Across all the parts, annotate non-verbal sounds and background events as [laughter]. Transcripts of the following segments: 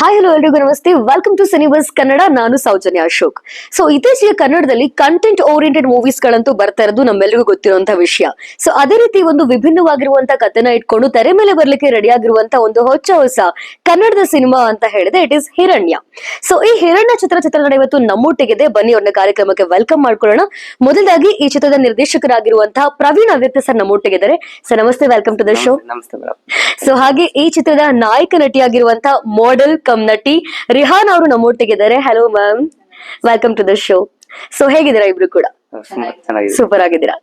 Hi hello ಎಲ್ರಿಗೂ ನಮಸ್ತೆ welcome to Cineverse Kannada Soujanya Ashok so. ಸೊ ಇತ್ತೀಚೆಗೆ ಕನ್ನಡದಲ್ಲಿ ಕಂಟೆಂಟ್ ಓರಿಯೆಂಟೆಡ್ ಮೂವೀಸ್ ಗಳಂತೂ ಬರ್ತಾ ಇರೋದು ನಮ್ಮೆಲ್ಲರಿಗೂ ಗೊತ್ತಿರುವಂತಹ ವಿಷಯ. ಸೊ ಅದೇ ರೀತಿ ಒಂದು ವಿಭಿನ್ನವಾಗಿರುವಂತಹ ಕಥೆನ ಇಟ್ಕೊಂಡು ತೆರೆ ಮೇಲೆ ಬರ್ಲಿಕ್ಕೆ ರೆಡಿ ಆಗಿರುವಂತಹ ಒಂದು ಹೊಚ್ಚ ಹೊಸ ಕನ್ನಡದ ಸಿನಿಮಾ ಅಂತ ಹೇಳಿದ್ರೆ ಇಟ್ ಇಸ್ ಹಿರಣ್ಯ. ಸೊ ಈ ಹಿರಣ್ಯ ಚಿತ್ರ ಚಿತ್ರ ಇವತ್ತು ನಮ್ಮೊಟ್ಟಿಗಿದೆ ಬನ್ನಿ ಅವ್ರನ್ನ ಕಾರ್ಯಕ್ರಮಕ್ಕೆ ವೆಲ್ಕಮ್ ಮಾಡ್ಕೊಳ್ಳೋಣ. ಮೊದಲಾಗಿ ಈ ಚಿತ್ರದ ನಿರ್ದೇಶಕರಾಗಿರುವಂತಹ ಪ್ರವೀಣ್ ಅವ್ಯಕ್ತ ಸರ್ ನಮ್ಮೊಟ್ಟಿಗಿದ್ದಾರೆ ಸರ್ ನಮಸ್ತೆ. ವೆಲ್ಕಮ್ ಟು ದ ಶೋ ನಮಸ್ತೆ ಮೇಡಮ್ ಸೊ ಹಾಗೆ ಈ ಚಿತ್ರದ ನಾಯಕ ನಟಿಯಾಗಿರುವಂತಹ ಮಾಡೆಲ್ ಕಮ್ ನಟಿ ರಿಹಾನ್ ಅವರು ನಮ್ಮೊಟ್ಟಿಗಿದ್ದಾರೆ hello ma'am welcome to the show so ಹೇಗಿದ್ದೀರಾ ಇಬ್ರು ಕೂಡ? ಸೂಪರ್ ಆಗಿದ್ದೀರಾ?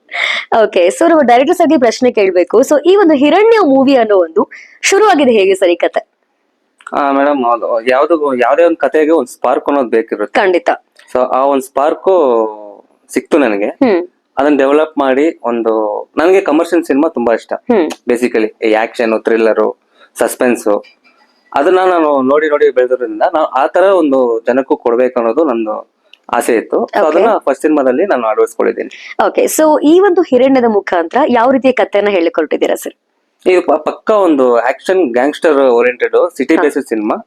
ಓಕೆ ಸೊ ನಾವು ಡೈರೆಕ್ಟರ್ಸ್ ಆಗಿ ಪ್ರಶ್ನೆ ಕೇಳಬೇಕು. ಸೊ ಈ ಒಂದು ಹಿರಣ್ಯ ಮೂವಿ ಅನ್ನೋ ಒಂದು ಶುರು ಆಗಿದೆ ಹೇಗೆ ಸರಿ ಕತೆ? ಮೇಡಮ್ ಯಾವ್ದು ಯಾವ್ದೇ ಒಂದು ಕತೆಗೆ ಒಂದು ಸ್ಪಾರ್ಕ್ ಅನ್ನೋದು ಬೇಕಿರುತ್ತೆ. ಖಂಡಿತ. ಸೊ ಆ ಒಂದು ಸ್ಪಾರ್ಕ್ ಸಿಕ್ತು ನನಗೆ. ಅದನ್ನ ಡೆವಲಪ್ ಮಾಡಿ ಒಂದು ನನಗೆ ಕಮರ್ಷಿಯಲ್ ಸಿನಿಮಾ ತುಂಬಾ ಇಷ್ಟ. ಬೇಸಿಕಲಿ ಆಕ್ಷನ್ ಥ್ರಿಲ್ಲರು ಸಸ್ಪೆನ್ಸ್ ಅದನ್ನ ನಾನು ನೋಡಿ ನೋಡಿ ಬೆಳೆದ್ರಿಂದ ನಾನು ಆ ತರ ಒಂದು ಜನಕ್ಕೂ ಕೊಡ್ಬೇಕು ಅನ್ನೋದು ನಂದು ಆಸೆ ಇತ್ತು. ಸೊ ಅದನ್ನ ಫಸ್ಟ್ ಸಿನಿಮಾದಲ್ಲಿ ನಾನು ಅಳವಡಿಸ್ಕೊಂಡಿದ್ದೀನಿ. ಓಕೆ ಸೊ ಈ ಒಂದು ಹಿರಣ್ಯದ ಮುಖಾಂತರ ಯಾವ ರೀತಿಯ ಕಥೆಯನ್ನ ಹೇಳಿಕೊಟ್ಟಿದ್ದೀರಾ ಸರ್ ಇದು ಪಕ್ಕ ಒಂದು action gangster oriented city basis cinema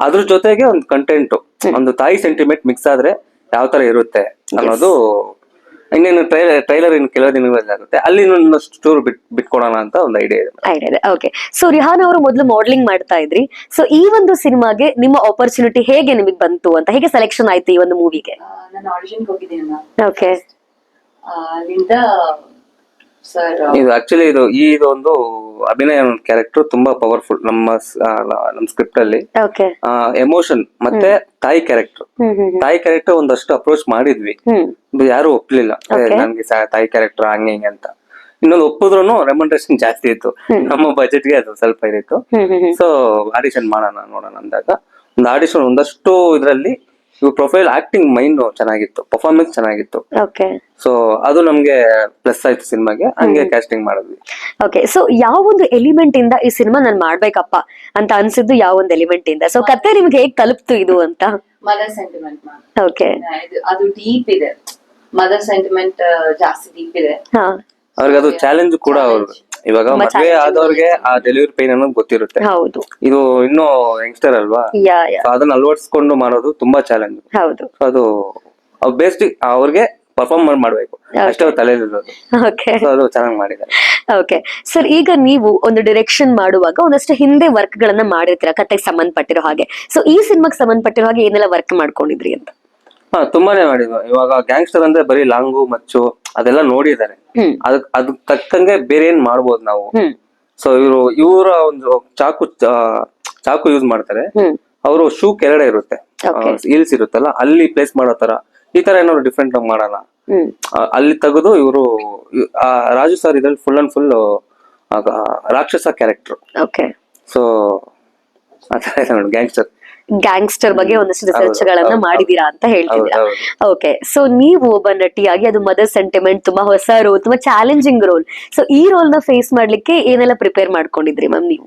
ಅದ್ರ ಜೊತೆಗೆ ಒಂದು ಕಂಟೆಂಟ್ ಒಂದು ತಾಯಿ ಸೆಂಟಿಮೆಂಟ್ ಮಿಕ್ಸ್ ಆದ್ರೆ ಯಾವ ತರ ಇರುತ್ತೆ ಅನ್ನೋದು ಇನ್ನೇನು ಟ್ರೈಲರ್ ಟ್ರೈಲರ್ ಇನ್ನು ಕೆಲವು ದಿನಗಳಲ್ಲಿ ಆಗುತ್ತೆ. ಅಲ್ಲಿ ಇನ್ನೊಂದಷ್ಟು ಚೂರು ಬಿಟ್ ಬಿಟ್ಕೊಡೋಣ ಅಂತ ಒಂದು ಐಡಿಯಾ ಇದೆ. ಐಡಿಯಾ ಇದೆ. ಓಕೆ ಸೊ ರಿಹಾನ್ ಅವರು ಮೊದಲು ಮಾಡೆಲಿಂಗ್ ಮಾಡ್ತಾ ಇದ್ರಿ. ಸೊ ಈ ಒಂದು ಸಿನಿಮಾಗೆ ನಿಮ್ಮ ಆಪರ್ಚುನಿಟಿ ಹೇಗೆ ನಿಮಗೆ ಬಂತು ಅಂತ ಹೇಗೆ ಸೆಲೆಕ್ಷನ್ ಆಯ್ತು ಈ ಒಂದು ಮೂವಿಗೆ ನಾನು ಹೋಗಿದ್ದೀನಿ ಓಕೆ ಅಲ್ಲಿಂದ ಸರ್ ಇದು ಆಕ್ಚುಲಿ ಇದು ಈ ಇದೊಂದು ಅಭಿನಯ ಕ್ಯಾರೆಕ್ಟರ್ ತುಂಬಾ ಪವರ್ಫುಲ್ ನಮ್ಮ ನಮ್ಮ ಸ್ಕ್ರಿಪ್ಟ್ ಅಲ್ಲಿ. ಎಮೋಷನ್ ಮತ್ತೆ ತಾಯಿ ಕ್ಯಾರೆಕ್ಟರ್. ತಾಯಿ ಕ್ಯಾರೆಕ್ಟರ್ ಒಂದಷ್ಟು ಅಪ್ರೋಚ್ ಮಾಡಿದ್ವಿ. ಯಾರು ಒಪ್ಲಿಲ್ಲ. ನನ್ಗೆ ತಾಯಿ ಕ್ಯಾರೆಕ್ಟರ್ ಹಂಗೆ ಹಿಂಗೆ ಅಂತ. ಇನ್ನೊಂದು ಒಪ್ಪಿದ್ರು ರೆಮಂಡೇಶನ್ ಜಾಸ್ತಿ ಇತ್ತು. ನಮ್ಮ ಬಜೆಟ್ಗೆ ಅದು ಸ್ವಲ್ಪ ಹ್ಮ್ ಸೊ ಆಡಿಷನ್ ಮಾಡೋಣ ನೋಡೋಣ ಅಂದಾಗ ಒಂದು ಆಡಿಷನ್ ಒಂದಷ್ಟು ಇದರಲ್ಲಿ ಇವ್ ಪ್ರೊಫೈಲ್ ಆಕ್ಟಿಂಗ್ ಮೈಂಡ್ ಚೆನ್ನಾಗಿತ್ತು ಪರ್ಫಾರ್ಮೆನ್ಸ್ ಚೆನ್ನಾಗಿತ್ತು. ಓಕೆ ಸೊ ಅದು ನಮ್ಗೆ ಪ್ಲಸ್ ಆಯ್ತು ಸಿನಿಮಾಗೆ. ಹಂಗೆ ಕ್ಯಾಸ್ಟಿಂಗ್ ಮಾಡಿದ್ವಿ. ಓಕೆ ಸೊ ಯಾವ ಒಂದು ಎಲಿಮೆಂಟ್ ಇಂದ ಈ ಸಿನಿಮಾ ನಾನು ಮಾಡ್ಬೇಕಪ್ಪ ಅಂತ ಅನ್ಸಿದ್ದು ಯಾವ ಒಂದು ಎಲಿಮೆಂಟ್ ಇಂದ? ಸೊ ಕತೆ ನಿಮ್ಗೆ ಹೇಗ್ ತಲುಪ್ತು ಇದು ಅಂತ? ಮದರ್ ಸೆಂಟಿಮೆಂಟ್ ಓಕೆ ಅದು ಡೀಪ್ ಇದೆ. ಮದರ್ ಸೆಂಟಿಮೆಂಟ್ ಜಾಸ್ತಿ ಡೀಪ್ ಇದೆ. ಹಾ. ಅವ್ರಿಗೆ ಅದು ಚಾಲೆಂಜ್ ಕೂಡ ಅವ್ರಿಗೆ ಇವಾಗ ಮದುವೆ ಆದವ್ರಿಗೆ ಆ ಡೆಲಿವರಿ ಪೈನ್ ಅನ್ನೋದು ಗೊತ್ತಿರುತ್ತೆ. ಹೌದು. ಇದು ಇನ್ನು ಯಂಗ್ಸ್ಟರ್ ಅಲ್ವಾ? ಯಾ ಯಾ. So ಅದನ್ನ ಅಳವಡಿಸ್ಕೊಂಡು ಮಾಡೋದು ತುಂಬಾ ಚಾಲೆಂಜ್ ಹೌದು. ಅದು ಬೇಸ್ಟ್ ಅವ್ರಿಗೆ ಪರ್ಫಾರ್ಮ್ ಮಾಡ್ಬೇಕು. ಅಷ್ಟೇ ಅವ್ರ ತಲೆಯಲ್ಲಿರೋದು ಓಕೆ ಸೊ ಅದು ಚೆನ್ನಾಗಿ ಮಾಡಿದ್ದಾರೆ. ಓಕೆ ಸರ್ ಈಗ ನೀವು ಒಂದು ಡೈರೆಕ್ಷನ್ ಮಾಡುವಾಗ ಒಂದಷ್ಟು ಹಿಂದೆ ವರ್ಕ್ ಗಳನ್ನ ಮಾಡಿರ್ತೀರ ಕತೆಗೆ ಸಂಬಂಧಪಟ್ಟಿರೋ ಹಾಗೆ. ಸೊ ಈ ಸಿನಿಮಾಗೆ ಸಂಬಂಧಪಟ್ಟಿರೋ ಹಾಗೆ ಏನೆಲ್ಲ ವರ್ಕ್ ಮಾಡ್ಕೊಂಡಿದ್ರಿ ಅಂತ? ಹಾ ತುಂಬಾನೇ ಮಾಡಿದ್ವಿ ಇವಾಗ ಗ್ಯಾಂಗ್ಸ್ಟರ್ ಅಂದ್ರೆ ಬರೀ ಲಾಂಗು ಮಚ್ಚು ಅದೆಲ್ಲ ನೋಡಿದ್ದಾರೆ. ಅದಕ್ ಅದ್ ತಕ್ಕಂಗೆ ಬೇರೆ ಏನ್ ಮಾಡ್ಬೋದು ನಾವು? ಸೊ ಇವರು ಇವರ ಒಂದು ಚಾಕು ಚಾಕು ಯೂಸ್ ಮಾಡ್ತಾರೆ. ಅವರು ಶೂ ಕೆಳಗಡೆ ಇರುತ್ತೆ. ಹೀಲ್ಸ್ ಇರುತ್ತಲ್ಲ ಅಲ್ಲಿ ಪ್ಲೇಸ್ ಮಾಡೋ ತರ ಈ ತರ ಏನಾದ್ರು ಡಿಫ್ರೆಂಟ್ ಆಗಿ ಮಾಡೋಣ ಅಲ್ಲಿ ತೆಗೆದು ಇವರು ರಾಜು ಸರ್ ಇದ್ರಲ್ಲಿ ಫುಲ್ ಅಂಡ್ ಫುಲ್ ರಾಕ್ಷಸ ಕ್ಯಾರೆಕ್ಟರ್ ಸೊ ಗ್ಯಾಂಗ್ಸ್ಟರ್ ಗ್ಯಾಂಗ್ಸ್ಟರ್ ಬಗ್ಗೆ ಒಂದಷ್ಟು ರಿಸರ್ಚ್ ಗಳನ್ನ ಮಾಡಿದೀರಾ ಅಂತ ಹೇಳ್ತಿದ್ದೀರಾ? ಓಕೆ ಸೊ ನೀವು ಒಬ್ಬ ನಟಿಯಾಗಿ ಅದು ಮದರ್ ಸೆಂಟಿಮೆಂಟ್ ತುಂಬಾ ಹೊಸ ರೋಲ್ ತುಂಬಾ ಚಾಲೆಂಜಿಂಗ್ ರೋಲ್ ಸೊ ಈ ರೋಲ್ನ ಫೇಸ್ ಮಾಡ್ಲಿಕ್ಕೆ ಏನೆಲ್ಲ ಪ್ರಿಪೇರ್ ಮಾಡ್ಕೊಂಡಿದ್ರಿ ಮ್ಯಾಮ್ ನೀವು?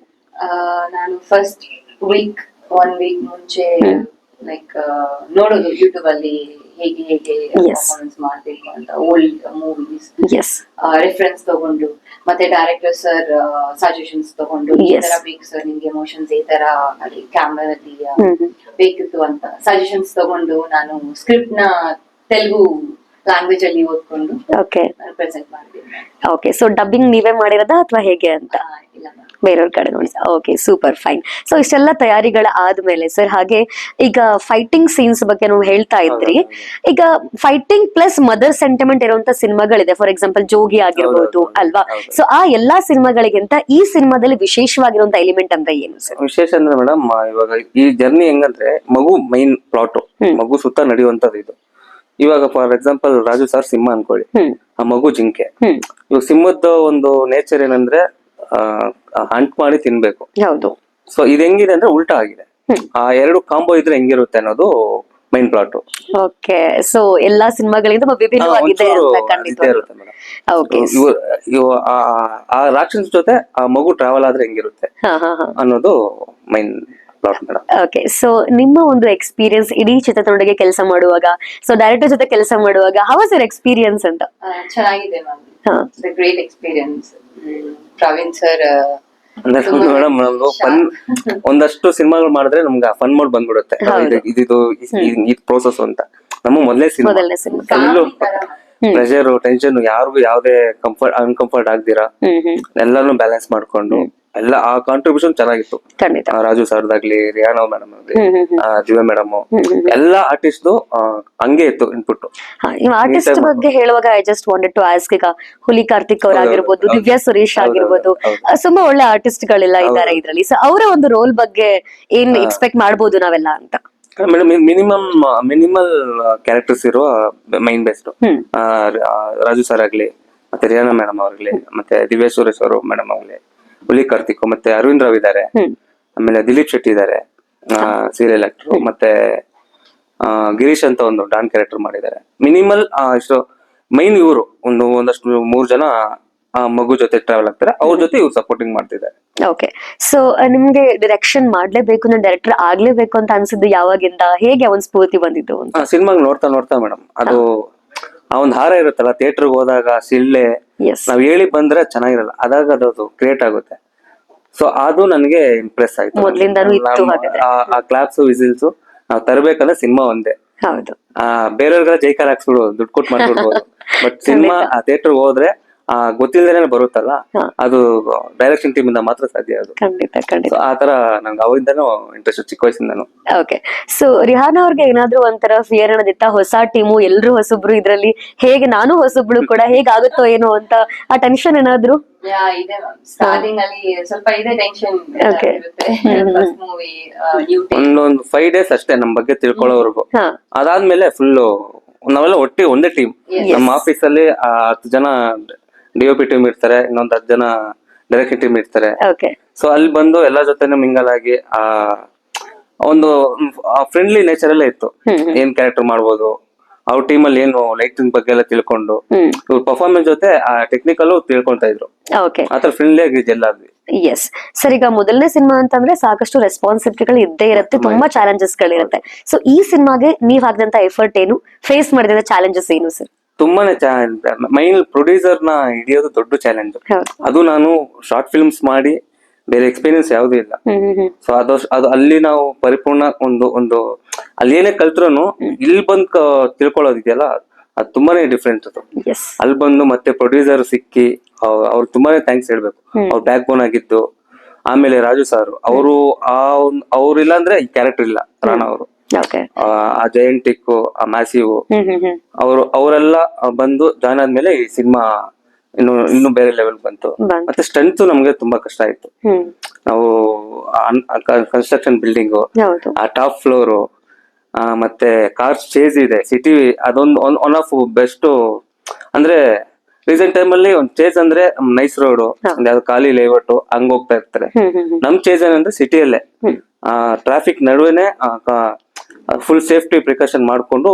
ನಾನು ಫಸ್ಟ್ ವೀಕ್ ಒನ್ ವೀಕ್ ಮುಂಚೆ ಲೈಕ್ ನೋಡೋದು ಯೂಟ್ಯೂಬ್ ಅಲ್ಲಿ ಹೇಗೆ ಹೇಗೆ. ಪರ್ಫಾರ್ಮೆನ್ಸ್ ಮಾಡಬೇಕು ಅಂತ ಓಲ್ಡ್ ಮೂವೀಸ್ ಎಸ್ ರೆಫರೆನ್ಸ್ ತಗೊಂಡು ಮತ್ತೆ ಡೈರೆಕ್ಟರ್ ಸರ್ ಸಜೆಷನ್ಸ್ ತಗೊಂಡು ಈ ತರ ಬೇಕು ಸರ್ ನಿಮ್ಗೆ ಎಮೋಷನ್ಸ್ ಈ ತರ ಅಲ್ಲಿ ಕ್ಯಾಮ್ರಾದಲ್ಲಿ. ಬೇಕಿತ್ತು ಅಂತ ಸಜೆಷನ್ಸ್ ತಗೊಂಡು ನಾನು ಸ್ಕ್ರಿಪ್ಟ್ನ ತೆಲುಗು ಲ್ಯಾಂಗ್ವೇಜ್ ಅಲ್ಲಿ ಓದ್ಕೊಂಡು ಓಕೆ ಪ್ರೆಸೆಂಟ್ ಮಾಡಿದ್ದೀನಿ ಓಕೆ ಸೊ ಡಬ್ಬಿಂಗ್ ನೀವೇ ಮಾಡಿರೋದಾ ಅಥವಾ ಹೇಗೆ ಅಂತ ಇಲ್ಲ. ಬೇರೆಯವ್ರ ಕಡೆ ನೋಡಿ ಓಕೆ ಸೂಪರ್ ಫೈನ್ ಸೊ ಇಷ್ಟೆಲ್ಲ ತಯಾರಿಗಳ ಆದ್ಮೇಲೆ ಸರ್ ಹಾಗೆ ಈಗ ಫೈಟಿಂಗ್ ಸೀನ್ಸ್ ಬಗ್ಗೆ ನಾವು ಹೇಳ್ತಾ ಇದ್ರಿ. ಈಗ ಫೈಟಿಂಗ್ ಪ್ಲಸ್ ಮದರ್ ಸೆಂಟಿಮೆಂಟ್ ಇರುವಂತ ಸಿನಿಮಾಗಳಿದೆ. ಫಾರ್ ಎಕ್ಸಾಂಪಲ್ ಜೋಗಿ ಆಗಿರ್ಬೋದು ಅಲ್ವಾ. ಸೊ ಆ ಎಲ್ಲಾ ಸಿನಿಮಾಗಳಿಗಿಂತ ಈ ಸಿನಿಮಾದಲ್ಲಿ ವಿಶೇಷವಾಗಿರುವಂತ ಎಲಿಮೆಂಟ್ ಅಂದ್ರೆ ಏನು ಸರ್ ವಿಶೇಷ ಅಂದ್ರೆ ಮೇಡಮ್ ಇವಾಗ ಈ ಜರ್ನಿ ಹೆಂಗಂದ್ರೆ ಮಗು ಮೈನ್ ಪ್ಲಾಟ್ ಮಗು ಸುತ್ತ ನಡೆಯುವಂತದ್ದು ಇದು. ಇವಾಗ ಫಾರ್ ಎಕ್ಸಾಂಪಲ್ ರಾಜು ಸರ್ ಸಿಂಹ ಅನ್ಕೊಳ್ಳಿ. ಆ ಮಗು ಜಿಂಕೆ. ಇವಾಗ ಸಿಂಹದ ಒಂದು ನೇಚರ್ ಏನಂದ್ರೆ ಹಂಟ್ ಮಾಡಿ ತಿನ್ಬೇಕು. ಹೌದು. ಸೊ ಇದು ಹೆಂಗಿದೆ ಅಂದ್ರೆ ಉಲ್ಟಾ ಆಗಿದೆ. ಆ ಎರಡು ಕಾಂಬೋ ಇದ್ರೆ ಹೆಂಗಿರುತ್ತೆ ಅನ್ನೋದು ಮೈನ್ ಪ್ಲಾಟ್ ಓಕೆ. ಸೊ ಎಲ್ಲಾ ಸಿನಿಮಾಗಳಿಂದ ವಿಭಿನ್ನವಾಗಿದೆ ಆ- ರಾಕ್ಷಸ ಜೊತೆ ಆ ಮಗು ಟ್ರಾವೆಲ್ ಆದ್ರೆ ಹೆಂಗಿರುತ್ತೆ ಅನ್ನೋದು ಮೈನ್ ಓಕೆ ಸೊ ನಿಮ್ಮ ಒಂದು ಎಕ್ಸ್ಪೀರಿಯನ್ಸ್ ಇಡೀ ಚಿತ್ರತಂಡಗೆ ಕೆಲಸ ಮಾಡುವಾಗ ಸೊ ಡೈರೆಕ್ಟರ್ ಜೊತೆ ಕೆಲಸ ಮಾಡುವಾಗ ಹೌ ವಾಸ್ ಯರ್ ಎಕ್ಸ್ಪೀರಿಯನ್ಸ್ ಅಂತ? ಚೆನ್ನಾಗಿದೆ ಮ್ಯಾಮ್ ಹಾ. ಗ್ರೇಟ್ ಎಕ್ಸ್ಪೀರಿಯನ್ಸ್ ಪ್ರವೀಣ್ ಸರ್ ಅಂದ್ರೆ [laughs] ಮೇಡಮ್ ನಮ್ದು ಫನ್ [laughs] ಒಂದಷ್ಟು ಸಿನಿಮಾಗಳು ಮಾಡಿದ್ರೆ ನಮ್ಗೆ ಫನ್ ಮೋಡ್ ಬಂದ್ಬಿಡುತ್ತೆ. ಇದು- ಇದು ಪ್ರೋಸೆಸ್ ಅಂತ. ನಮ್ಮ ಮೊದಲೇ ಸಿನಿಮಾ. ಪ್ರೆಷರ್ ಟೆನ್ಷನ್ ಯಾರಿಗೂ ಯಾವ್ದೇ ಕಂಫರ್ಟ್ ಅನ್ಕಂಫರ್ಟ್ ಆಗ್ದಿರಾ. ಎಲ್ಲಾನು ಬ್ಯಾಲೆನ್ಸ್ ಮಾಡ್ಕೊಂಡು. ಎಲ್ಲ ಆ ಕಾಂಟ್ರಿಬ್ಯೂಷನ್ ಚೆನ್ನಾಗಿತ್ತು. ಖಂಡಿತ. ಆ, ರಾಜು ಸರ್ದಾಗ್ಲಿ ದಾಗ್ಲಿ ಮೇಡಮ್ ಆಗ್ಲಿ ಆ, ದಿವ್ಯ ಮೇಡಮ್ ಎಲ್ಲ ಆರ್ಟಿಸ್ಟ್ ಹಂಗೆ ಇತ್ತು ಇನ್ಪುಟ್ ಹಾ, ಆರ್ಟಿಸ್ಟ್ ಬಗ್ಗೆ ಹೇಳುವಾಗ I just wanted to ask ಈಗ ಹುಲಿ ಕಾರ್ತಿಕ್ ಅವ್ರ ಹೌದು, ಆಗಿರ್ಬೋದು ಹೌದು. ದಿವ್ಯಾ ಸುರೇಶ್ ಹೌದು, ಆಗಿರ್ಬೋದು ಹೌದು. ಆ, ತುಂಬಾ ಒಳ್ಳೆ ಆರ್ಟಿಸ್ಟ್ ಗಳೆಲ್ಲ ಇದ್ದಾರೆ ಇದ್ರಲ್ಲಿ. ಸೊ ಅವರ ಒಂದು ರೋಲ್ ಬಗ್ಗೆ ಏನ್ ಎಕ್ಸ್ಪೆಕ್ಟ್ ಮಾಡ್ಬೋದು ನಾವೆಲ್ಲ ಅಂತ? ಮೇಡಮ್ ಮಿನಿಮಮ್ ಮಿನಿಮಲ್ ಕ್ಯಾರೆಕ್ಟರ್ಸ್ ಇರುವ ಮೈನ್ ಬೆಸ್ಟ್ ಹ್ಮ್. ರಾಜು ಸರ್ ಆಗ್ಲಿ ಮತ್ತೆ ರಿಯಾನಾ ಮೇಡಮ್ ಅವ್ರಾಗ್ಲಿ ಮತ್ತೆ ದಿವ್ಯಾ ಸುರೇಶ್ ಅವರು ಮೇಡಮ್ ಆಗ್ಲಿ ಹುಲಿ ಕಾರ್ತಿಕ್ ಮತ್ತೆ ಅರವಿಂದ್ ರಾವ್ ಇದಾರೆ. ಆಮೇಲೆ ದಿಲೀಪ್ ಶೆಟ್ಟಿ ಇದ್ದಾರೆ ಸೀರಿಯಲ್ ಆಕ್ಟರ್ ಮತ್ತೆ ಗಿರೀಶ್ ಅಂತ ಒಂದು ಡಾನ್ ಕ್ಯಾರೆಕ್ಟರ್ ಮಾಡಿದ್ದಾರೆ. ಮಿನಿಮಲ್ ಇಷ್ಟು ಮೈನ್ ಇವರು. ಒಂದು ಒಂದಷ್ಟು ಮೂರ್ ಜನ ಮಗು ಜೊತೆ ಟ್ರಾವೆಲ್ ಆಗ್ತಾರೆ. ಅವ್ರ ಜೊತೆ ಇವ್ರು ಸಪೋರ್ಟಿಂಗ್ ಮಾಡ್ತಿದ್ದಾರೆ. ಓಕೆ ಸೊ ನಿಮ್ಗೆ ಡೈರೆಕ್ಷನ್ ಮಾಡ್ಲೇಬೇಕು ನಾನು ಡೈರೆಕ್ಟರ್ ಆಗ್ಲೇಬೇಕು ಅಂತ ಅನ್ಸಿದ್ದು ಯಾವಾಗಿಂದ? ಹೇಗೆ ಒಂದ್ ಸ್ಫೂರ್ತಿ ಬಂದಿದ್ದು ಸಿನಿಮಾ ನೋಡ್ತಾ ನೋಡ್ತಾ ಮೇಡಮ್ ಅದು ಆ ಒಂದು ಹಾರ ಇರುತ್ತಲ್ಲ ಥಿಯೇಟರ್ಗೆ ಹೋದಾಗ ಸಿಳ್ಳೆ ನಾವ್ ಹೇಳಿ ಬಂದ್ರೆ ಚೆನ್ನಾಗಿರಲ್ಲ ಅದಾಗ ಅದು ಕ್ರಿಯೇಟ್ ಆಗುತ್ತೆ. ಸೊ ಅದು ನನಗೆ ಇಂಪ್ರೆಸ್ ಆಯ್ತು. ಮೊದ್ಲಿಂದಾನೂ ಇತ್ತು ಹಾಗಾದ್ರೆ. ಆ ಕ್ಲಾಪ್ಸ್ ವಿಸಿಲ್ಸ್ ನಾವ್ ತರಬೇಕಂದ್ರೆ ಸಿನಿಮಾ ಒಂದೇ. ಹೌದು. ಆ ಬೇರೆಯವ್ರಿಗೆಲ್ಲ ಜೈಕಾರ ಹಾಕ್ಸ್ಬಿಡ್ಬೋದು ದುಡ್ಡು ಕೊಟ್ಟು ಮಾಡ್ಬಿಡ್ಬೋದು. [laughs] ಬಟ್ ಸಿನಿಮಾ ಆ ಥಿಯೇಟರ್ ಹೋದ್ರೆ ಆ ಗೊತ್ತಿಲ್ದೇನೆ ಬರುತ್ತಲ್ಲ? ಅದು ಡೈರೆಕ್ಷನ್ ಟೀಮ್ ಇಂದ ಮಾತ್ರ ಸಾಧ್ಯ ಅದು. ಖಂಡಿತ ಖಂಡಿತ. ಆ ತರ ನಂಗೆ ಅವಾಗಿಂದನೂ ಇಂಟ್ರೆಸ್ಟ್ ಚಿಕ್ಕ ವಯಸ್ಸಿಂದನು. ಓಕೆ ಸೊ ರಿಹಾನ ಅವ್ರಿಗೆ ಏನಾದ್ರೂ ಒಂಥರ ಫಿಯರ್ ಅನ್ನೋದಿತ್ತ? ಹೊಸ ಟೀಮು ಎಲ್ರು ಹೊಸಬ್ರು ಇದ್ರಲ್ಲಿ ಹೇಗೆ ನಾನು ಹೊಸಬ್ಳು [laughs] ಕೂಡ ಹೇಗಾಗುತ್ತೋ ಏನೋ ಅಂತ ಆ ಟೆನ್ಷನ್ ಏನಾದ್ರು? ಯಾ ಇದೆ ಸ್ಟಾರ್ಟಿಂಗ್ ಅಲ್ಲಿ ಸ್ವಲ್ಪ ಇದೆ ಟೆನ್ಷನ್ ಇರುತ್ತೆ. ಫಸ್ಟ್ ಮೂವಿ ನ್ಯೂ ಒಂದೊಂದು ಫೈವ್ ಡೇಸ್ ಅಷ್ಟೇ ನಮ್ ಬಗ್ಗೆ ತಿಳ್ಕೊಳ್ಳೋವರೆಗೂ. ಅದಾದ್ಮೇಲೆ ಫುಲ್ ನಾವೆಲ್ಲ ಒಟ್ಟಿ ಒಂದೇ ಟೀಮ್ ನಮ್ಮ ಆಫೀಸ್ ಅಲ್ಲಿ ಹತ್ತು ಜನ ಡಿ ಒ ಪಿ ಟೀಮ್ ಇರ್ತಾರೆ ಇನ್ನೊಂದ್ ಹತ್ತು ಜನ ಡೈರೆಕ್ಟ್ ಟೀಮ್ ಇರ್ತಾರೆ. ಓಕೆ ಸೊ ಅಲ್ಲಿ ಬಂದು ಎಲ್ಲ ಜೊತೆನೂ ಮಿಂಗಲ್ ಆಗಿ ಆ ಒಂದು ಫ್ರೆಂಡ್ಲಿ ನೇಚರ್ ಅಲ್ಲೇ ಇತ್ತು. ಏನ್ ಕ್ಯಾರೆಕ್ಟರ್ ಮಾಡ್ಬೋದು ಅವ್ರ ಟೀಮ್ ಅಲ್ಲಿ ಏನು ಲೈಟಿಂಗ್ ಬಗ್ಗೆ ಎಲ್ಲ ತಿಳ್ಕೊಂಡು ಇವ್ರ ಪರ್ಫಾರ್ಮೆನ್ಸ್ ಜೊತೆ ಆ ಟೆಕ್ನಿಕಲ್ ತಿಳ್ಕೊಂತ ಇದ್ರು. ಓಕೆ ಆತರ ಫ್ರೆಂಡ್ಲಿ ಆಗಿ ಎಲ್ಲಾದ್ವಿ ಎಸ್ ಸರ್ ಈಗ ಮೊದಲನೇ ಸಿನಿಮಾ ಅಂತಂದ್ರೆ ಸಾಕಷ್ಟು ರೆಸ್ಪಾನ್ಸಿಬಿಲಿಟಿಗಳು ಇದ್ದೇ ಇರುತ್ತೆ ತುಂಬಾ ಚಾಲೆಂಜಸ್ ಗಳಿರುತ್ತೆ. ಸೊ ಈ ಸಿನಿಮಾಗೆ ನೀವ್ ಹಾಕಿದಂತ ಎಫರ್ಟ್ ಏನು? ಫೇಸ್ ಮಾಡಿದಂತ ಚಾಲೆಂಜಸ್ ಏನು ಸರ್ ತುಂಬಾನೇ ಮೈನ್ ಪ್ರೊಡ್ಯೂಸರ್ನ ಹಿಡಿಯೋದು ದೊಡ್ಡ ಚಾಲೆಂಜ್ ಅದು ನಾನು ಶಾರ್ಟ್ ಫಿಲ್ಮ್ಸ್ ಮಾಡಿ ಬೇರೆ ಎಕ್ಸ್ಪೀರಿಯನ್ಸ್ ಯಾವ್ದು ಇಲ್ಲ. ಸೊ ಅದು ಅದು ಅಲ್ಲಿ ನಾವು ಪರಿಪೂರ್ಣ ಒಂದು ಒಂದು ಅಲ್ಲಿ ಏನೇ ಕಲ್ತ್ರು ಇಲ್ಲಿ ಬಂದ್ ತಿಳ್ಕೊಳ್ಳೋದಿದೆಯಲ್ಲ ಅದು ತುಂಬಾನೇ ಡಿಫ್ರೆಂಟ್ ಅದು. ಅಲ್ಲಿ ಬಂದು ಮತ್ತೆ ಪ್ರೊಡ್ಯೂಸರ್ ಸಿಕ್ಕಿ ಅವ್- ಅವ್ರು ತುಂಬಾನೇ ಥ್ಯಾಂಕ್ಸ್ ಹೇಳ್ಬೇಕು. ಅವ್ರು ಬ್ಯಾಕ್ ಬೋನ್ ಆಗಿದ್ದು ಆಮೇಲೆ ರಾಜು ಸಾರ್. ಅವರು ಆ ಒಂದ್ ಅವ್ರು ಇಲ್ಲ ಅಂದ್ರೆ ಈ ಕ್ಯಾರೆಕ್ಟರ್ ಇಲ್ಲ ರಾಣಾ ಅವರು. ಆ ಜಯಂಟಿಕ್ ಆ ಮ್ಯಾಸಿವ್ ಅವರು ಅವರೆಲ್ಲ ಬಂದು ಜಾಯ್ನ್ ಆದ್ಮೇಲೆ ಈ ಸಿನಿಮಾ ಇನ್ನು ಇನ್ನು ಬೇರೆ ಲೆವೆಲ್ ಬಂತು. ಮತ್ತೆ ಸ್ಟ್ರೆಂತ್ ನಮ್ಗೆ ತುಂಬಾ ಕಷ್ಟ ಆಯ್ತು. ನಾವು ಕನ್ಸ್ಟ್ರಕ್ಷನ್ ಬಿಲ್ಡಿಂಗ್ ಆ ಟಾಪ್ ಫ್ಲೋರ್ ಮತ್ತೆ ಕಾರ್ ಚೇಸ್ ಇದೆ ಸಿಟಿ ಅದೊಂದು ಒನ್ ಆಫ್ ಬೆಸ್ಟ್ ಅಂದ್ರೆ ರೀಸೆಂಟ್ ಟೈಮ್ ಅಲ್ಲಿ ಒಂದು ಚೇಸ್ ಅಂದ್ರೆ ನೈಸ್ ರೋಡ್ ಒಂದ್ ಯಾವ್ದು ಖಾಲಿ ಲೇಔಟ್ ಹಂಗ್ ಹೋಗ್ತಾ ಇರ್ತಾರೆ. ನಮ್ ಚೇಸ್ ಏನಂದ್ರೆ ಸಿಟಿಯಲ್ಲೇ ಆ ಟ್ರಾಫಿಕ್ ನಡುವೆನೆ ಫುಲ್ ಸೇಫ್ಟಿ ಪ್ರಿಕಾಷನ್ ಮಾಡ್ಕೊಂಡು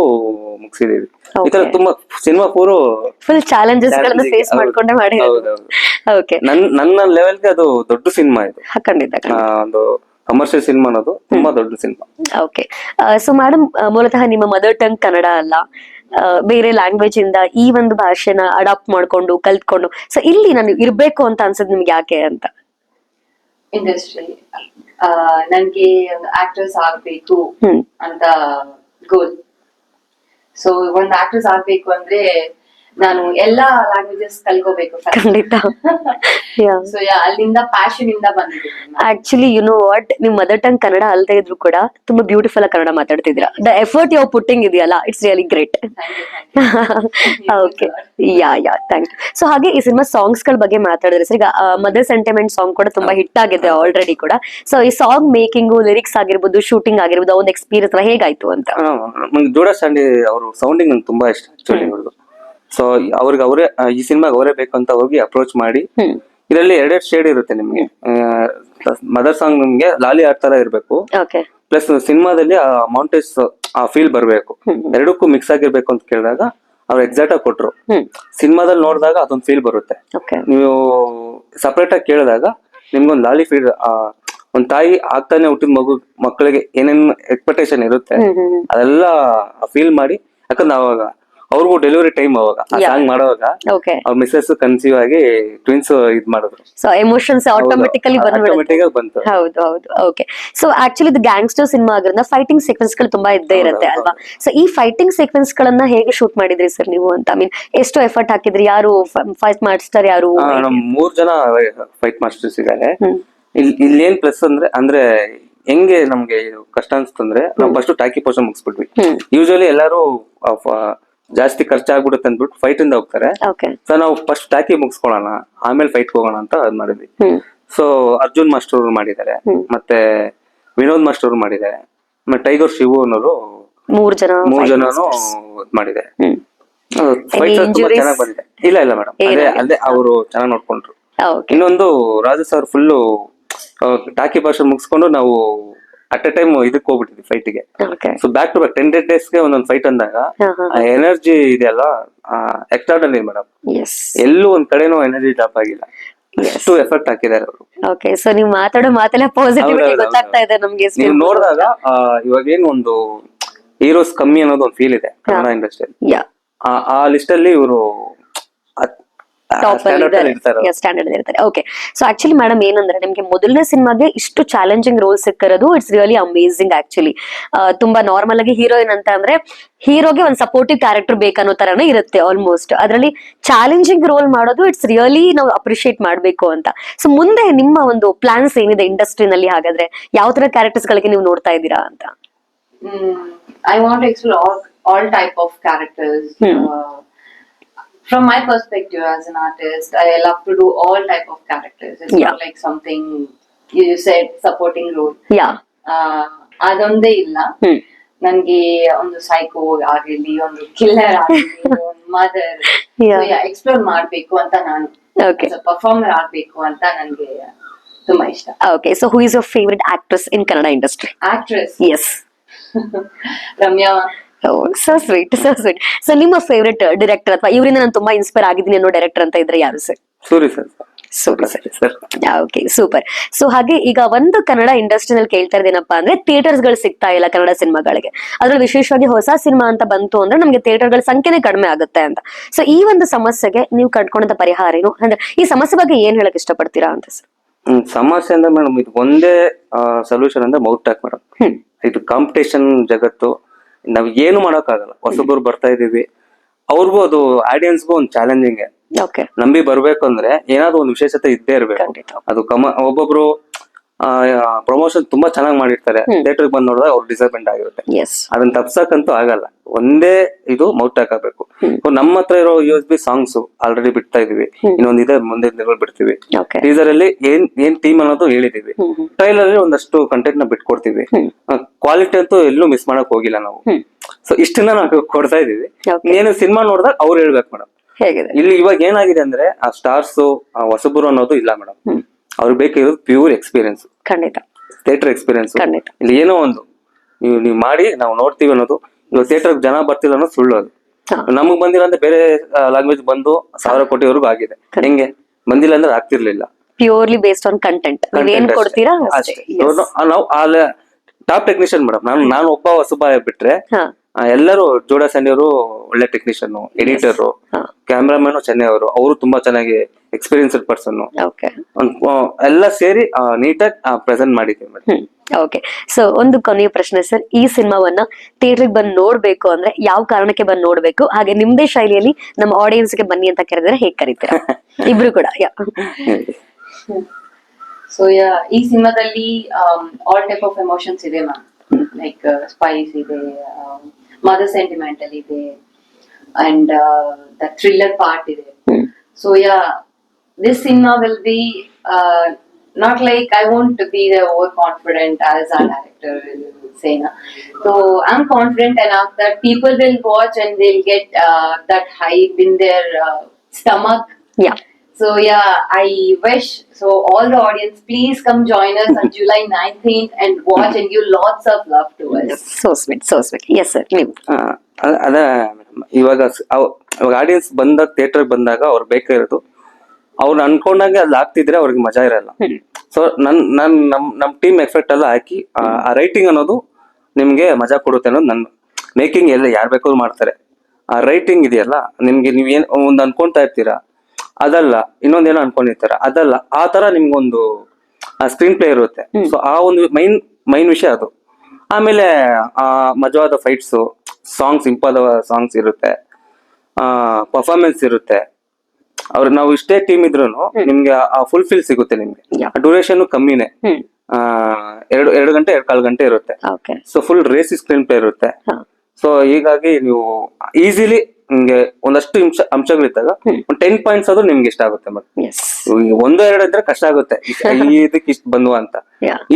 ಮುಗಿಸಿದೀವಿ ಈ ತರ ತುಂಬಾ ಸಿನಿಮಾ ಪೂರು ಫುಲ್ ಚಾಲೆಂಜಸ್ ಗಳನ್ನ ಫೇಸ್ ಮಾಡ್ಕೊಂಡೆ ಮಾಡಿ ಓಕೆ ನನ್ನ ನನ್ನ ಲೆವೆಲ್ಗೆ ಅದು ದೊಡ್ಡ ಸಿನಿಮಾ ಇದು. ಖಂಡಿತ ಒಂದು ಕಮರ್ಷಿಯಲ್ ಸಿನಿಮಾ ಅನ್ನೋದು ತುಂಬಾ ದೊಡ್ಡ ಸಿನಿಮಾ ಓಕೆ ಸೊ ಮೇಡಮ್ ಮೂಲತಃ ನಿಮ್ಮ ಮದರ್ ಟಂಗ್ ಕನ್ನಡ ಅಲ್ಲ. ಬೇರೆ ಲ್ಯಾಂಗ್ವೇಜ್ ಇಂದ ಈ ಒಂದು ಭಾಷೆನ ಅಡಾಪ್ಟ್ ಮಾಡ್ಕೊಂಡು ಕಲ್ತ್ಕೊಂಡು. ಸೊ ಇಲ್ಲಿ ನಾನು ಇರ್ಬೇಕು ಅಂತ ಅನ್ಸದ್ ನಿಮ್ಗೆ ಯಾಕೆ ಅಂತ? ಇಂಡಸ್ಟ್ರಿ ನನ್ಗೆ ಒಂದು ಆಕ್ಟ್ರೆಸ್ ಆಗ್ಬೇಕು ಅಂತ ಗೋಲ್ ಸೊ ಒಂದ್ ಆಕ್ಟ್ರೆಸ್ ಆಗ್ಬೇಕು ಅಂದ್ರೆ ನಾನು ಎಲ್ಲಾ ಲ್ಯಾಂಗ್ವೇಜಸ್ ಕಲ್ಕೋಬೇಕು ಖಂಡಿತ. ಸೊ [laughs] ಅಲ್ಲಿಂದ ಪ್ಯಾಷನ್ ಇಂದ ಬಂದಿದೆ ಆಕ್ಚುಲಿ ಯು ನೋ ವಾಟ್ ನಿಮ್ ಮದರ್ ಟಂಗ್ ಕನ್ನಡ ಅಲ್ದೇ ಇದ್ರು ಕೂಡ ತುಂಬಾ ಬ್ಯೂಟಿಫುಲ್ ಆಗಿ ಕನ್ನಡ ಮಾತಾಡ್ತಿದ್ರ ದ ಎಫರ್ಟ್ ಯಾವ ಪುಟ್ಟಿಂಗ್ ಇದೆಯಲ್ಲ it's really great okay yeah yeah thank you so ಹಾಗೆ ಈ ಸಿನಿಮಾ ಸಾಂಗ್ಸ್ಗಳ ಬಗ್ಗೆ ಮಾತಾಡಿದ್ರೆ ಸರ್ ಈಗ ಮದರ್ ಸೆಂಟಿಮೆಂಟ್ ಸಾಂಗ್ ಕೂಡ ತುಂಬಾ ಹಿಟ್ ಆಗಿದೆ ಆಲ್ರೆಡಿ ಕೂಡ. ಸೊ ಈ ಸಾಂಗ್ ಮೇಕಿಂಗು ಲಿರಿಕ್ಸ್ ಆಗಿರ್ಬೋದು ಶೂಟಿಂಗ್ ಆಗಿರ್ಬೋದು ಒಂದು ಎಕ್ಸ್ಪೀರಿಯನ್ಸ್ ಹೇಗಾಯ್ತು ಅಂತ? ದೂರ ಜೋಡಾ ಸ್ಟ್ಯಾಂಡಿ ಅವರು ಸೌಂಡಿಂಗ್ ನಂಗೆ ತುಂಬಾ ಇಷ್ಟ ಆಕ್ಚುಲಿ ಸೊ ಅವ್ರಿಗೆ ಅವರೇ ಈ ಸಿನಿಮಾಗೆ ಅವರೇ ಬೇಕು ಅಂತ ಹೋಗಿ ಅಪ್ರೋಚ್ ಮಾಡಿ. ಇದರಲ್ಲಿ ಎರಡೆರಡು ಶೇಡ್ ಇರುತ್ತೆ ನಿಮ್ಗೆ. ಮದರ್ ಸಾಂಗ್ ನಿಮ್ಗೆ ಲಾಲಿ ಆರ್ ತರ ಇರ್ಬೇಕು. ಪ್ಲಸ್ ಸಿನಿಮಾದಲ್ಲಿ ಆ ಮೌಂಟೇಜ್ ಆ ಫೀಲ್ ಬರಬೇಕು. ಎರಡಕ್ಕೂ ಮಿಕ್ಸ್ ಆಗಿರ್ಬೇಕು ಅಂತ ಕೇಳಿದಾಗ ಅವ್ರು ಎಕ್ಸಾಕ್ಟ್ ಆಗಿ ಕೊಟ್ರು. ಸಿನಿಮಾದಲ್ಲಿ ನೋಡಿದಾಗ ಅದೊಂದು ಫೀಲ್ ಬರುತ್ತೆ. ನೀವು ಸಪ್ರೇಟ್ ಆಗಿ ಕೇಳಿದಾಗ ನಿಮ್ಗೊಂದು ಲಾಲಿ ಫೀಲ್ ಒಂದ್ ತಾಯಿ ಆಗ್ತಾನೆ ಹುಟ್ಟಿದ ಮಗು ಮಕ್ಕಳಿಗೆ ಏನೇನ್ ಎಕ್ಸ್ಪೆಕ್ಟೇಷನ್ ಇರುತ್ತೆ ಅದೆಲ್ಲ ಫೀಲ್ ಮಾಡಿ. ಯಾಕಂದ್ರೆ ಅವಾಗ ಅವ್ರಿಗೂ ಡೆಲಿವರಿ ಟೈಮ್ ಅವಾಗ. ಸಾಂಗ್ ಮಾಡುವಾಗ ಓಕೆ ಅವ್ರ ಮಿಸ್ಸಸ್ ಕನ್ಸೀವ್ ಆಗಿ ಟ್ವಿನ್ಸ್ ಇದ್ ಮಾಡಿದ್ರು. ಸೊ ಎಮೋಷನ್ಸ್ ಆಟೋಮೆಟಿಕಲಿ ಆಟೋಮೆಟಿಕ್ ಬಂತು. ಹೌದು ಹೌದು. ಓಕೆ ಸೊ ಆಕ್ಚುಲಿ ಇದು ಗ್ಯಾಂಗ್ಸ್ಟರ್ ಸಿನಿಮಾ ಆಗಿರೋದ್ರಿಂದ ಫೈಟಿಂಗ್ ಸೀಕ್ವೆನ್ಸ್ಗಳು ತುಂಬಾ ಇದ್ದೇ ಇರುತ್ತೆ ಅಲ್ವಾ? ಸೊ ಈ ಫೈಟಿಂಗ್ ಸೀಕ್ವೆನ್ಸ್ ಗಳನ್ನ ಹೇಗೆ ಶೂಟ್ ಮಾಡಿದ್ರಿ ಸರ್ ನೀವು ಅಂತ? ಐ ಮೀನ್ ಎಷ್ಟು ಎಫರ್ಟ್ ಹಾಕಿದ್ರಿ? ಯಾರು ಫೈಟ್ ಮಾಸ್ಟರ್ ಯಾರು ಮೂರ್ ಜನ ಫೈಟ್ ಮಾಸ್ಟರ್ಸ್ ಇದ್ದಾರೆ. ಇಲ್ಲಿ ಏನ್ ಪ್ಲಸ್ ಅಂದ್ರೆ ಅಂದ್ರೆ ಹೆಂಗೆ ನಮ್ಗೆ ಕಷ್ಟ ಅನ್ಸ್ತಂದ್ರೆ ನಾವು ಫಸ್ಟ್ ಟಾಕಿ ಪೋಷನ್ ಮುಗಿಸ್ಬಿಟ್ವಿ. ಯೂಶಲಿ ಎಲ್ಲರೂ ಜಾಸ್ತಿ ಖರ್ಚಾಗ್ಬಿಡುತ್ತೆ ಅಂದ್ಬಿಟ್ಟು ಫೈಟ್ ಇಂದ ಹೋಗ್ತಾರೆ. ಸೊ ನಾವು ಫಸ್ಟ್ ಟಾಕಿ ಮುಗಿಸ್ಕೊಳ್ಳೋಣ ಆಮೇಲೆ ಫೈಟ್ ಹೋಗೋಣ ಅಂತ ಅದ್ ಮಾಡಿದ್ವಿ. ಸೊ ಅರ್ಜುನ್ ಮಾಸ್ಟರ್ ಅವ್ರು ಮಾಡಿದ್ದಾರೆ ಮತ್ತೆ ವಿನೋದ್ ಮಾಸ್ಟರ್ ಅವ್ರು ಮಾಡಿದ್ದಾರೆ ಮತ್ತೆ ಟೈಗರ್ ಶಿವು ಅನ್ನೋರು ಮೂರ್ ಜನ ಮೂರ್ ಜನನು ಮಾಡಿದ್ದಾರೆ. ಬಂದಿದೆ. ಇಲ್ಲ ಇಲ್ಲ ಮೇಡಮ್. ಅದೇ ಅವರು ಚೆನ್ನಾಗಿ ನೋಡ್ಕೊಂಡ್ರು. ಇನ್ನೊಂದು ರಾಜ ಸರ್ ಫುಲ್ಲು ಟಾಕಿ ಭಾಷೆ ಮುಗಿಸ್ಕೊಂಡು ನಾವು ಅಟ್ ಅ ಟೈಮ್ ಇದಕ್ಕೆ ಹೋಗ್ಬಿಟ್ಟಿದ್ವಿ ಫೈಟಿಗೆ okay so back to back ten ಡೇಸ್ಗೆ ಒಂದೊಂದು ಫೈಟ್ ಅಂದಾಗ ಆ ಎನರ್ಜಿ ಇದೆಯಲ್ಲ ಎಕ್ಸ್ಟ್ರಾರ್ಡನರಿ ಮೇಡಮ್ ಎಲ್ಲೂ ಒಂದ್ ಕಡೆನೂ ಎನರ್ಜಿ ಡ್ರಾಪ್ ಆಗಿಲ್ಲ. ಎಷ್ಟು ಎಫೆಕ್ಟ್ ಹಾಕಿದ್ದಾರೆ ಅವರು. ಓಕೆ ಸೊ ನೀವು ಮಾತಾಡೋ ಮಾತೆಲ್ಲ ಪಾಸಿಟಿವಿಟಿ ಗೊತ್ತಾಗ್ತಾ ಇದೆ ನಮಗೆ ನೀವು ನೋಡಿದಾಗ ಇವಾಗ ಏನು ಒಂದು ಹೀರೋಸ್ ಕಮ್ಮಿ ಅನ್ನೋದು ಒಂದು ಫೀಲ್ ಇದೆ ಕನ್ನಡ ಇಂಡಸ್ಟ್ರಿ ಯಾ ಆ ಲಿಸ್ಟ್ ಅಲ್ಲಿ ಇವರು ಟಾಪ್ ಅಲ್ಲಿ ಇರ್ತಾರೆ ಸ್ಟ್ಯಾಂಡರ್ಡ್ ಇರ್ತಾರೆ. ಓಕೆ ಸೊ ಆಕ್ಚುಲಿ ಮೇಡಮ್ ಏನಂದ್ರೆ ನಿಮ್ಗೆ ಮೊದಲನೇ ಸಿನಿಮಾಗೆ ಇಷ್ಟು ಚಾಲೆಂಜಿಂಗ್ ರೋಲ್ ಸಿಕ್ಕಿರೋದು ಇಟ್ಸ್ ರಿಯಲಿ ಅಮೇಸಿಂಗ್ ಆಕ್ಚುಲಿ ತುಂಬಾ ನಾರ್ಮಲ್ ಆಗಿ ಹೀರೋಯಿನ್ ಅಂತ ಅಂದ್ರೆ ಹೀರೋಗೆ ಒಂದು ಸಪೋರ್ಟಿವ್ ಕ್ಯಾರೆಕ್ಟರ್ ಬೇಕನ್ನೋ ತರನೇ ಇರುತ್ತೆ ಆಲ್ಮೋಸ್ಟ್ ಅದರಲ್ಲಿ ಚಾಲೆಂಜಿಂಗ್ ರೋಲ್ ಮಾಡೋದು ಇಟ್ಸ್ ರಿಯಲಿ ನಾವು ಅಪ್ರಿಶಿಯೇಟ್ ಮಾಡಬೇಕು ಅಂತ. ಸೊ ಮುಂದೆ ನಿಮ್ಮ ಒಂದು ಪ್ಲಾನ್ಸ್ ಏನಿದೆ ಇಂಡಸ್ಟ್ರಿನಲ್ಲಿ ಹಾಗಾದ್ರೆ? ಯಾವ ತರ ಕ್ಯಾರೆಕ್ಟರ್ಸ್ ಗಳಿಗೆ ನೀವು ನೋಡ್ತಾ ಇದ್ದೀರಾ ಅಂತ? I want explore all type of all from my perspective as an artist, I love to do all type of characters. It's Yeah. not like something you said supporting role. Yeah Uh, ಅದೊಂದೇ ಇಲ್ಲ ಹ್ಮ್ ನನ್ಗೆ ಒಂದು psycho ಆಗಿರ್ಲಿ ಒಂದು killer ಆಗಿರ್ಲಿ ಒಂದು mother Yeah. Explore ಮಾಡ್ಬೇಕು ಅಂತ ನಾನು Okay. ಪರ್ಫಾರ್ಮರ್ ಆಗ್ಬೇಕು ಅಂತ ನನ್ಗೆ ತುಂಬಾ ಇಷ್ಟ okay so who is your favourite actress in Kannada industry actress is Ramya so sweet so sweet so ನಿಮ್ಮ ಫೇವ್ರೆಟ್ ಡೈರೆಕ್ಟರ್ ಅಥವಾ ಇವರಿಂದ ನಾನು ತುಂಬಾ ಇನ್ಸ್ಪೈರ್ ಆಗಿದ್ದೀನಿ ಅನ್ನೋ ಡೈರೆಕ್ಟರ್ ಅಂತ ಇದ್ರೆ ಯಾರು sir Suri sir super sir sir okay super so ಹಾಗೆ ಈಗ ಒಂದು ಕನ್ನಡ ಇಂಡಸ್ಟ್ರಿನಲ್ಲಿ ಕೇಳ್ತಾ ಇದ್ದೇನಪ್ಪ ಅಂದ್ರೆ ಥಿಯೇಟರ್ಸ್ಗಳು ಸಿಗ್ತಾ ಇಲ್ಲ ಕನ್ನಡ ಸಿನಿಮಾಗಳಿಗೆ. ಅದ್ರಲ್ಲಿ ವಿಶೇಷವಾಗಿ ಹೊಸ ಸಿನಿಮಾ ಅಂತ ಬಂತು ಅಂದ್ರೆ ನಮಗೆ ಥಿಯೇಟರ್ಗಳ ಸಂಖ್ಯೆನೇ ಕಡಿಮೆ ಆಗುತ್ತೆ ಅಂತ. ಸೊ ಈ ಒಂದು ಸಮಸ್ಯೆಗೆ ನೀವು ಕಂಡ್ಕೊಂಡಂತ ಪರಿಹಾರ ಏನು? ಅಂದ್ರೆ ಈ ಸಮಸ್ಯೆ ಬಗ್ಗೆ ಏನ್ ಹೇಳಕ್ ಇಷ್ಟಪಡ್ತೀರಾ ಅಂತ ಸರ್ ಸಮಸ್ಯೆ ಅಂದ್ರೆ ಮೇಡಮ್ ಇದು ಒಂದೇ ಸೊಲ್ಯೂಷನ್ ಅಂದ್ರೆ ಮೌತ್ ಟಾಕ್ ಮೇಡಮ್ ಇದು ಕಾಂಪಿಟೇಷನ್ ಜಗತ್ತು ನಾವ್ ಏನು ಮಾಡೋಕ್ಕಾಗಲ್ಲ. ಹೊಸಬ್ರು ಬರ್ತಾ ಇದೀವಿ ಅವ್ರಿಗೂ ಅದು ಆಡಿಯನ್ಸ್ಗೂ ಒಂದು ಚಾಲೆಂಜಿಂಗ್ ನಂಬಿ ಬರ್ಬೇಕು ಅಂದ್ರೆ ಏನಾದ್ರು ಒಂದು ವಿಶೇಷತೆ ಇದ್ದೇ ಇರ್ಬೇಕು. ಅದು ಕಮ ಒಬ್ಬೊಬ್ರು ಪ್ರಮೋಷನ್ ತುಂಬಾ ಚೆನ್ನಾಗಿ ಮಾಡಿರ್ತಾರೆ. ಥಿಯೇಟರ್ ಬಂದ್ ನೋಡಿದಾಗ ಅವ್ರು ಡಿಸಪಾಯಿಂಟ್ ಆಗಿರುತ್ತೆ. ಅದನ್ನ ತಪ್ಸಕ್ಕಂತೂ ಆಗಲ್ಲ. ಒಂದೇ ಇದು ಮೌಟ್ ಹಾಕಬೇಕು. ನಮ್ಮ ಹತ್ರ ಇರೋ U S B songs already ಬಿಡ್ತಾ ಇದೀವಿ. ಇನ್ನೊಂದ್ ಇದೆ ಮುಂದೆ ದಿನಗಳು ಬಿಡ್ತೀವಿ. ಟೀಸರ್ ಅಲ್ಲಿ ಏನ್ ಏನ್ ಟೀಮ್ ಅನ್ನೋದು ಹೇಳಿದೀವಿ. ಟ್ರೈಲರ್ ಅಲ್ಲಿ ಒಂದಷ್ಟು ಕಂಟೆಂಟ್ನ ಬಿಟ್ಕೊಡ್ತೀವಿ. ಕ್ವಾಲಿಟಿ ಅಂತೂ ಎಲ್ಲೂ ಮಿಸ್ ಮಾಡಕ್ ಹೋಗಿಲ್ಲ ನಾವು. ಸೊ ಇಷ್ಟನ್ನ ನಾವು ಕೊಡ್ತಾ ಇದೀವಿ. ಏನು ಸಿನಿಮಾ ನೋಡಿದಾಗ ಅವ್ರು ಹೇಳ್ಬೇಕು ಮೇಡಮ್ ಹೇಗಿದೆ? ಇಲ್ಲಿ ಇವಾಗ ಏನಾಗಿದೆ ಅಂದ್ರೆ ಆ ಸ್ಟಾರ್ಸ್ ಹೊಸಬರು ಅನ್ನೋದು ಇಲ್ಲ ಮೇಡಮ್ ಅವ್ರಿಗೆ ಬೇಕಿರೋದು ಪ್ಯೂರ್ ಎಕ್ಸ್ಪೀರಿಯನ್ಸ್ ಖಂಡಿತ. ಥಿಯೇಟರ್ ಎಕ್ಸ್ಪೀರಿಯನ್ಸ್ ಖಂಡಿತ. ಇಲ್ಲಿ ಏನೋ ಒಂದು. ನೀವು ನೀವು ಮಾಡಿ ನಾವು ನೋಡ್ತೀವಿ ಅನ್ನೋದು. ಇವಾಗ ಥಿಯೇಟರ್ ಜನ ಬರ್ತಿಲ್ಲ ಅನ್ನೋದು ಸುಳ್ಳು ಅದು. ನಮಗ್ ಬಂದಿಲ್ಲ ಅಂದ್ರೆ ಬೇರೆ ಲ್ಯಾಂಗ್ವೇಜ್ ಬಂದು ಸಾವಿರ ಕೋಟಿವರೆಗೂ ಆಗಿದೆ. ಹೆಂಗೆ? ಬಂದಿಲ್ಲ ಅಂದ್ರೆ ಆಗ್ತಿರ್ಲಿಲ್ಲ. ಪ್ಯೂರ್ಲಿ ಬೇಸ್ಡ್ ಆನ್ ಕಂಟೆಂಟ್ ನೀವ್ ಏನ್ ಕೊಡ್ತೀರಾ. ನಾವು- ಟಾಪ್ ಟೆಕ್ನಿಷಿಯನ್ ಮೇಡಮ್ ನಾನು ನಾನು ಒಬ್ಬ ಹೊಸಬ ಬಿಟ್ರೆ ಎಲ್ಲರೂ ಜೋಡಾ ಅವರು ಒಳ್ಳೆ ಟೆಕ್ನಿಷಿಯನ್ ಎಡಿಟರ್ ಹಾ. ಕ್ಯಾಮ್ರಾಮನ್ ಚೆನ್ನೈ ಅವರು. ಅವರು ತುಂಬಾ ಚೆನ್ನಾಗಿ ಎಕ್ಸ್ಪೀರಿಯನ್ಸ್ಡ್ ಪರ್ಸನ್ ಓಕೆ ಎಲ್ಲ ಸೇರಿ ನೀಟಾಗಿ ಪ್ರೆಸೆಂಟ್ ಮಾಡಿದ್ದೀವಿ ಮೇಡಮ್. ಓಕೆ ಸೊ ಒಂದು ಕೊನೆಯ ಪ್ರಶ್ನೆ ಸರ್. ಈ ಸಿನಿಮಾವನ್ನ ಥಿಯೇಟರ್ಗೆ ಬಂದು ನೋಡ್ಬೇಕು ಅಂದ್ರೆ ಯಾವ ಕಾರಣಕ್ಕೆ ಬಂದು ನೋಡ್ಬೇಕು? ಹಾಗೆ ನಿಮ್ದೇ ಶೈಲಿಯಲ್ಲಿ ನಮ್ಮ ಆಡಿಯನ್ಸ್ಗೆ ಬನ್ನಿ ಅಂತ ಕರೆದ್ರೆ ಹೇಗ್ ಕರಿತೀರಾ? [laughs] ಇಬ್ರು ಕೂಡ. ಯಾ ಸೊ ಯಾ ಈ ಸಿನಿಮಾದಲ್ಲಿ ಆಲ್ ಟೈಪ್ ಆಫ್ ಎಮೋಷನ್ಸ್ ಇದೆ ಮ್ಯಾಮ್ ಲೈಕ್ ಸ್ಪೈಸ್ ಇದೆ ಮದರ್ ಸೆಂಟಿಮೆಂಟಲ್ ಇದೆ ಅಂಡ್ ದ ಥ್ರಿಲ್ಲರ್ ಪಾರ್ಟ್ ಇದೆ hmm so yeah this cinema will be not like I want be the overconfident as a director saying so i'm confident enough that people will watch and they'll get uh, that hype in their uh, stomach yeah So yeah, I wish so all the audience please come join us on July 19th and watch and give lots of love to us. So sweet so sweet yes sir ನೀವು ಅದ- madam ಇವಾಗ ಸ್- ಅವ್- ಇವಾಗ audience ಬಂದಾಗ theatre ಬಂದಾಗ ಅವ್ರು ಬೇಕಾಗಿರೋದು ಅವ್ರು ಅನ್ಕೊಂಡಾಗೆ ಅದ್ ಆಗ್ತಿದ್ರೆ ಅವ್ರಿಗೆ ಮಜಾ ಇರಲ್ಲ. ಸೊ ನನ್ ನನ್ ನಮ್ ನಮ್ ಟೀಮ್ ಎಫೆಕ್ಟ್ ಎಲ್ಲ ಹಾಕಿ ಆ- ಆ ರೈಟಿಂಗ್ ಅನ್ನೋದು ನಿಮ್ಗೆ ಮಜಾ ಕೊಡುತ್ತೆ ಅನ್ನೋದು ನನ್ನ ಮೇಕಿಂಗ್ ಎಲ್ಲ ಯಾರು ಬೇಕಾದ್ರೂ ಮಾಡ್ತಾರೆ ಆ ರೈಟಿಂಗ್ ಇದೆಯಲ್ಲ ನಿಮ್ಗೆ ನೀವ್ ಏನ್ ಒಂದ್ ಅನ್ಕೊಂತಾ ಇರ್ತೀರಾ ಅದಲ್ಲ ಇನ್ನೊಂದೇನೋ ಅನ್ಕೊಂಡಿರ್ತಾರೆ. ಅದಲ್ಲ ಆ ತರ ನಿಮ್ಗೊಂದು ಸ್ಕ್ರೀನ್ ಪ್ಲೇ ಇರುತ್ತೆ. ಸೊ ಆ ಒಂದು ಮೈನ್ ಮೈನ್ ವಿಷಯ ಅದು. ಆಮೇಲೆ ಆ ಮಜವಾದ ಫೈಟ್ಸ್ ಸಾಂಗ್ಸ್ ಇಂಪಾದ ಸಾಂಗ್ಸ್ ಇರುತ್ತೆ. ಆ ಪರ್ಫಾರ್ಮೆನ್ಸ್ ಇರುತ್ತೆ. ಅವ್ರ ನಾವು ಇಷ್ಟೇ ಟೀಮ್ ಇದ್ರು ನಿಮ್ಗೆ ಆ ಫುಲ್ ಫಿಲ್ ಸಿಗುತ್ತೆ ನಿಮ್ಗೆ. ಡ್ಯೂರೇಷನ್ ಕಮ್ಮಿನೇ. ಆ ಎರಡು ಎರಡು ಗಂಟೆ ಎರಡು ಕಾಲು ಗಂಟೆ ಇರುತ್ತೆ. Okay so full racy screenplay ಇರುತ್ತೆ. ಸೊ ಹೀಗಾಗಿ ನೀವು ಈಸಿಲಿ ನಿಮ್ಗೆ ಒಂದಷ್ಟು ಅಂಶ ಅಂಶಗಳಿದ್ದಾಗ ಒಂದು ಟೆನ್ ಪಾಯಿಂಟ್ಸ್ ಆದ್ರೂ ನಿಮ್ಗೆ ಇಷ್ಟ ಆಗುತ್ತೆ ಮತ್ತೆ ಒಂದು ಎರಡು ಇದ್ರೆ ಕಷ್ಟ ಆಗುತ್ತೆ. ಇದಕ್ಕೆ [laughs] ಇಷ್ಟ ಬಂದು ಅಂತ.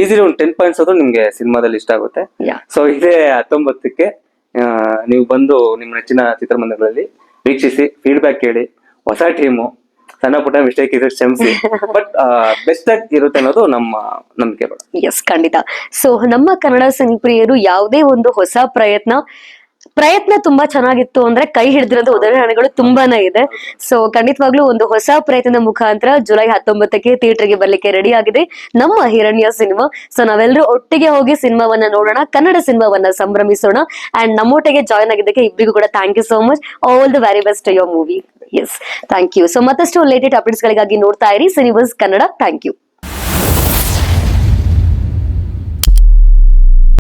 ಈಸಿಲಿ ಒಂದು ಟೆನ್ ಪಾಯಿಂಟ್ಸ್ ಆದ್ರೂ ನಿಮ್ಗೆ ಸಿನಿಮಾದಲ್ಲಿ ಇಷ್ಟ ಆಗುತ್ತೆ. ಸೊ ಇದೇ ಹತ್ತೊಂಬತ್ತಕ್ಕೆ ನೀವು ಬಂದು ನಿಮ್ಮ ನೆಚ್ಚಿನ ಚಿತ್ರಮಂದಿರಗಳಲ್ಲಿ ವೀಕ್ಷಿಸಿ ಫೀಡ್ಬ್ಯಾಕ್ ಕೇಳಿ ಹೊಸ ಟೀಮು ಸಣ್ಣ ಪುಟ್ಟ ಮಿಸ್ಟೇಕ್ ಇದ್ರೆ ಕ್ಷಮಿಸಿ. ಬಟ್ ಬೆಸ್ಟ್ ಆಗಿ ಇರುತ್ತೆ ಅನ್ನೋದು ನಮ್ಮ ನಂಬಿಕೆ ಎಸ್ ಖಂಡಿತ. ಸೊ ನಮ್ಮ ಕನ್ನಡ ಸಂಪ್ರಿಯರು ಯಾವುದೇ ಒಂದು ಹೊಸ ಪ್ರಯತ್ನ ಪ್ರಯತ್ನ ತುಂಬಾ ಚೆನ್ನಾಗಿತ್ತು ಅಂದ್ರೆ ಕೈ ಹಿಡಿದಿರೋದು ಉದಾಹರಣೆಗಳು ತುಂಬಾನೇ ಇದೆ. ಸೊ ಖಂಡಿತವಾಗ್ಲೂ ಒಂದು ಹೊಸ ಪ್ರಯತ್ನದ ಮುಖಾಂತರ ಜುಲೈ ಹತ್ತೊಂಬತ್ತಕ್ಕೆ ಥಿಯೇಟರ್ಗೆ ಬರ್ಲಿಕ್ಕೆ ರೆಡಿ ಆಗಿದೆ ನಮ್ಮ ಹಿರಣ್ಯ ಸಿನಿಮಾ. ಸೊ ನಾವೆಲ್ಲರೂ ಒಟ್ಟಿಗೆ ಹೋಗಿ ಸಿನಿಮಾವನ್ನ ನೋಡೋಣ, ಕನ್ನಡ ಸಿನಿಮಾವನ್ನ ಸಂಭ್ರಮಿಸೋಣ. ಅಂಡ್ ನಮ್ಮೊಟ್ಟಿಗೆ ಜಾಯ್ನ್ ಆಗಿದ್ದಕ್ಕೆ ಇಬ್ಬರಿಗೂ ಕೂಡ thank you so much all the very best your movie yes thank you so ಮತ್ತಷ್ಟು ಲೇಟೆಡ್ ಅಪ್ಡೇಟ್ಸ್ ಗಳಿಗಾಗಿ ನೋಡ್ತಾ ಇರಿ. Cinemas Kannada thank you